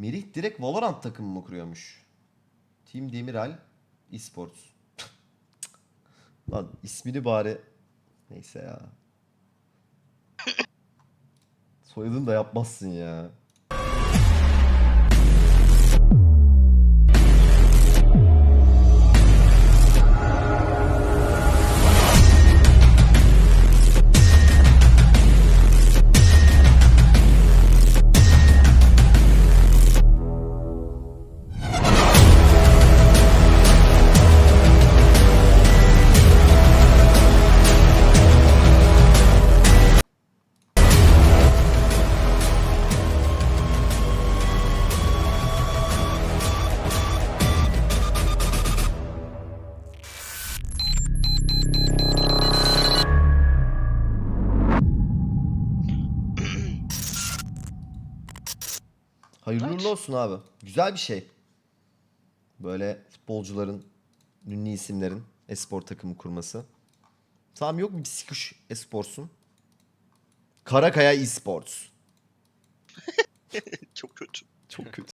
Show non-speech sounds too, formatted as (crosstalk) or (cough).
Merih direkt Valorant takımı mı kuruyormuş? Team Demiral Esports. (laughs) Lan ismini bari neyse ya. (laughs) Soyadını da yapmazsın ya. Hayırlı uğurlu olsun abi. Güzel bir şey. Böyle futbolcuların, ünlü isimlerin espor takımı kurması. Tamam yok mu bir sikuş esporsun? Karakaya Esports.